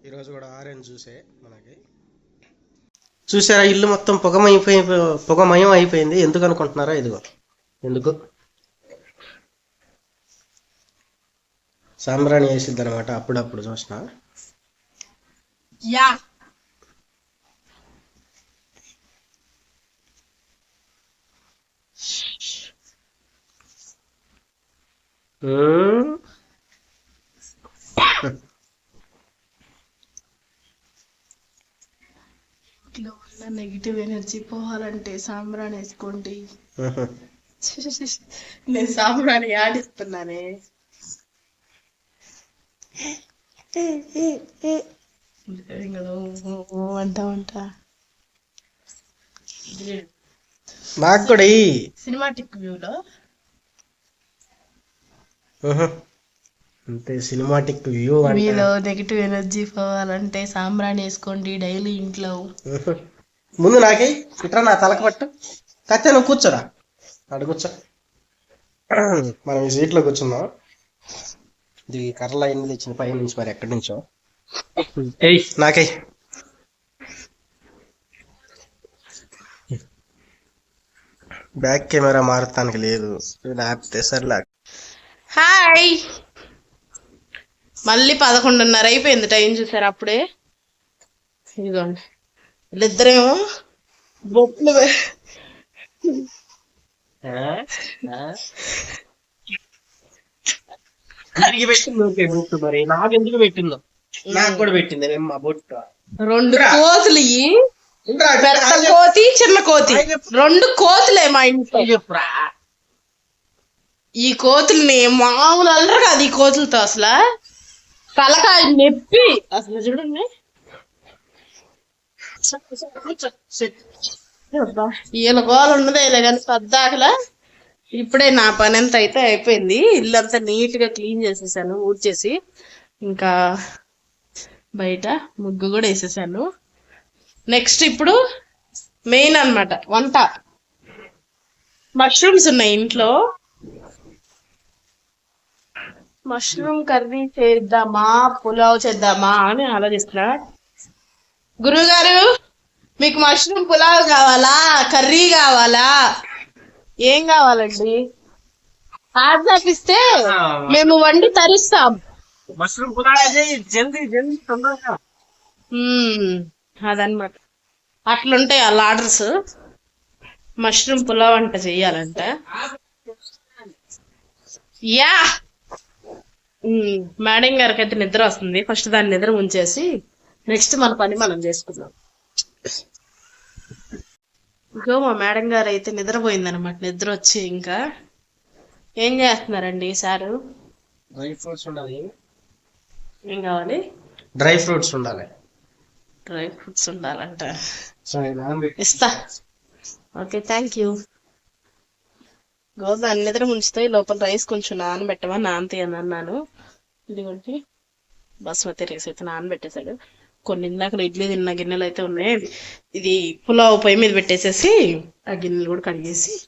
ఈరోజు కూడా ఆరెంజ్ జ్యూసే మనకి. చూసారా ఇల్లు మొత్తం పొగమైపోయి పొగమయం అయిపోయింది ఎందుకు అనుకుంటున్నారా? ఇదిగో. ఎందుకు? సాంబ్రాణి వేసిద్ది అనమాట అప్పుడప్పుడు చూసిన. యా. ఇంట్లో ఉన్న నెగిటివ్ ఎనర్జీ పోవాలంటే సాంబ్రాణి వేసుకోండి. నేను సాంబ్రాణి ఆడిస్తున్నానే. నాకు కూడా సినిమాటిక్ వ్యూలో. అంతే సినిమాటిక్ వ్యూ మీలో నెగిటివ్ ఎనర్జీ పోవాలంటే సాంబ్రాణి వేసుకోండి డైలీ ఇంట్లో. ముందు నాకే ఇట్రా నా తలక పట్టు. కత్తే నువ్వు కూర్చోరా. అటు కూర్చో. మనం ఈ సీట్లో కూర్చుందాం. ఇది కర్రలు అయింది తెచ్చిన పై నుంచి మరి ఎక్కడి నుంచో. ఏయ్. నాకే. బ్యాక్ కెమెరా మారటానికి లేదు. లేకపోతే సర్లే హాయ్. మళ్ళీ పదకొండున్నర అయిపోయింది టైం చూసారు అప్పుడే? ఇదిగోండి. వీళ్ళిద్దరేమో బొట్లు దానికి పెట్టింది. ఓకే బొట్టు మరి. నాకు ఎందుకు పెట్టిందో? నాకు కూడా పెట్టింది. మా బొట్టు. రెండు కోతులు. పెద్ద కోతి చిన్న కోతి. రెండు కోతులే మా ఇంట్లో. చెప్పురా. ఈ కోతుల్ని మామూలు అల్లరు కాదు ఈ కోతులతో అసలు. తలకాయ నొప్పి. అసలు చూడండి. వీళ్ళ గోల ఉన్నదే ఇలా కానీ పద్దాకలా. ఇప్పుడే నా పని అంతా అయితే అయిపోయింది. ఇల్లంతా నీట్గా క్లీన్ చేసేసాను ఊడ్చేసి. ఇంకా బయట ముగ్గు కూడా వేసేసాను. నెక్స్ట్ ఇప్పుడు మెయిన్ అన్నమాట వంట. మష్రూమ్స్ ఉన్నాయి ఇంట్లో. మష్రూమ్ కర్రీ చేద్దామా పులావ్ చేద్దామా అని ఆలోచిస్తున్నా. గురువు గారు మీకు మష్రూమ్ పులావ్ కావాలా? కర్రీ కావాలా? ఏం కావాలండి? ఆజ్ఞాపిస్తే మేము వండి తరిస్తాం. మష్రూమ్ పులావ్ జల్దీ జల్దీ తొందరగా. అదనమాట అట్లుంటాయి వాళ్ళ ఆర్డర్స్. మష్రూమ్ పులావ్ అంట చెయ్యాలంట. యా. మేడం గారికి అయితే నిద్ర వస్తుంది. ఫస్ట్ దాన్ని నిద్ర ముంచేసి నెక్స్ట్ మన పని మనం చేసుకుందాం. ఇంకో మా మేడం గారు అయితే నిద్రపోయిందనమాట నిద్ర వచ్చి ఇంకా ఏం చేస్తున్నారండి సారు? డ్రై ఫ్రూట్స్ ఉండాలి. ఏం కావాలి? డ్రై ఫ్రూట్స్ ఉండాలి. డ్రై ఫ్రూట్స్ ఉండాలంట. ఇస్తా. Okay thank you. గోధుమ అన్ని నిద్ర ముంచుతాయి లోపల రైస్ కొంచెం నానబెట్టమా నానతాయి అని అన్నాను. ఇదిగోండి. బాస్మతి రైస్ అయితే నానబెట్టేశాడు. కొన్ని ఇందాక ఇడ్లీ తిన్న గిన్నెలు అయితే ఉన్నాయి. ఇది పులావ్ పొయ్యి మీద పెట్టేసేసి ఆ గిన్నెలు కూడా కడిగేసి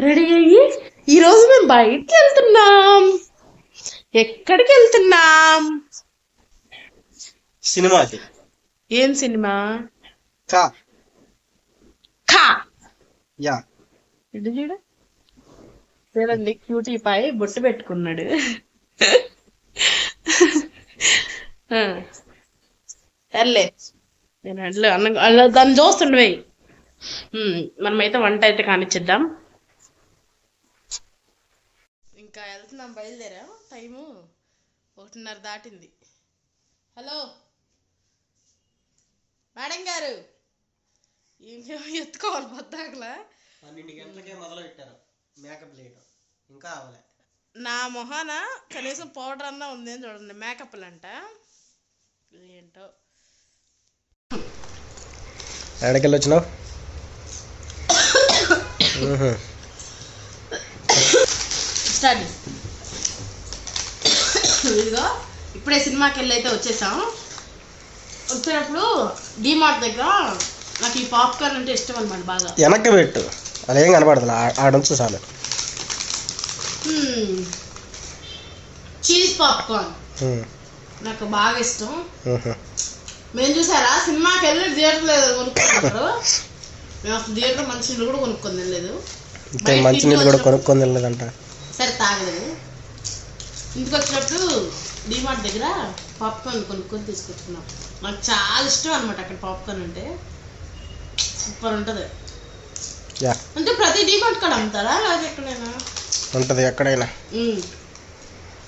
రెడీ అయ్యి ఈ రోజు మేము బయటికి వెళ్తున్నాం. ఎక్కడికి వెళ్తున్నాం? సినిమాకి ఏం సినిమా? కా. ఖా యా. చూడు. చూడండి క్యూటీ పై బొట్టు పెట్టుకున్నాడు. సర్లే. నేను అట్లా అన్నం అలా దాన్ని చూస్తుండవే మనమైతే వంట అయితే కానిచ్చేద్దాం. ఇంకా వెళ్తున్నాం బయలుదేరా. టైము ఒకటిన్నర దాటింది. హలో? మేడం గారు? ఇంకేమో ఎత్తుకోవాలి పొద్దాకలా పన్నెండు గంటలకే మొదలు పెట్టారు మేకప్ చేయడం ఇంకా అవలే. నా మొహాన కనీసం పౌడర్ అన్నా ఉంది అని చూడండి. మేకప్లు అంట ఏంటో? ఎక్కడికెళ్ళి వచ్చినావు? ఇదిగో ఇప్పుడే సినిమాకి వెళ్ళి అయితే వచ్చేసాం. వచ్చేటప్పుడు డిమార్ట్ దగ్గర నాకు ఈ పాప్కార్న్ అంటే ఇష్టం అనమాట బాగా. వెనక్కి పెట్టు. అదేం కనపడదు. ఆడుంచు చాలు. Cheese popcorn. నాకు బాగా ఇష్టం. మేము చూసారా? సినిమాకి వెళ్ళి థియేటర్ లేదు కొనుక్కుంటారు మేము అసలు థియేటర్ మంచి నీళ్ళు కూడా కొనుక్కొని ఇంతే మంచి నీళ్ళు కూడా కొనుక్కొని వెళ్ళలేదంట సరే తాగలేదు. ఇంటికి వచ్చినప్పుడు డిమార్ట్ దగ్గర పాప్కార్న్ కొనుక్కొని తీసుకొచ్చుకున్నాం. నాకు చాలా ఇష్టం అనమాట అక్కడ పాప్కార్న్ అంటే. సూపర్ ఉంటుంది. అంటే ప్రతి డిమార్ట్ కాడ అమ్ముతారా? లేదా ఎక్కడైనా? ఉంటుంది ఎక్కడైనా.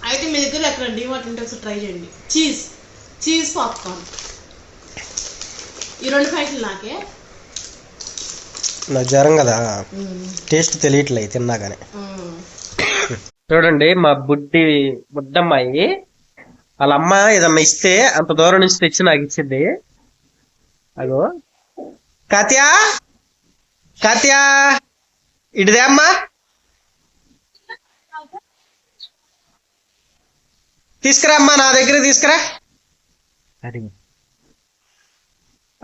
అయితే మీ దగ్గర ఎక్కడ డిమార్ట్ ఉంటే ఒకసారి ట్రై చేయండి. చీజ్ చీజ్ పాప్కార్న్ ఈ రెండు ప్యాకెట్లు నాకే. నాకు జ్వరం కదా. టేస్ట్ తెలియట్లేదు తిన్నా కానీ. చూడండి మా బుడ్డి బుడ్డమ్మాయి వాళ్ళ అమ్మ ఏదన్నా ఇస్తే అంత దూరం నుంచి తెచ్చి నాకు ఇచ్చింది. అగో. కాత్యా? కాత్యా? ఇటుదే అమ్మా? తీసుకురా అమ్మా నా దగ్గర తీసుకురా.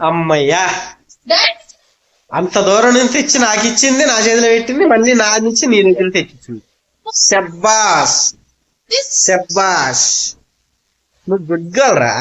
అమ్మయ్యా. అంత దూరం నుంచి తెచ్చి నాకు ఇచ్చింది నా చేతిలో పెట్టింది మళ్ళీ నా నుంచి నీ దగ్గర తెచ్చింది శబ్బాస్ శబ్బాష్. నువ్వు గుడ్ గర్ల్ రా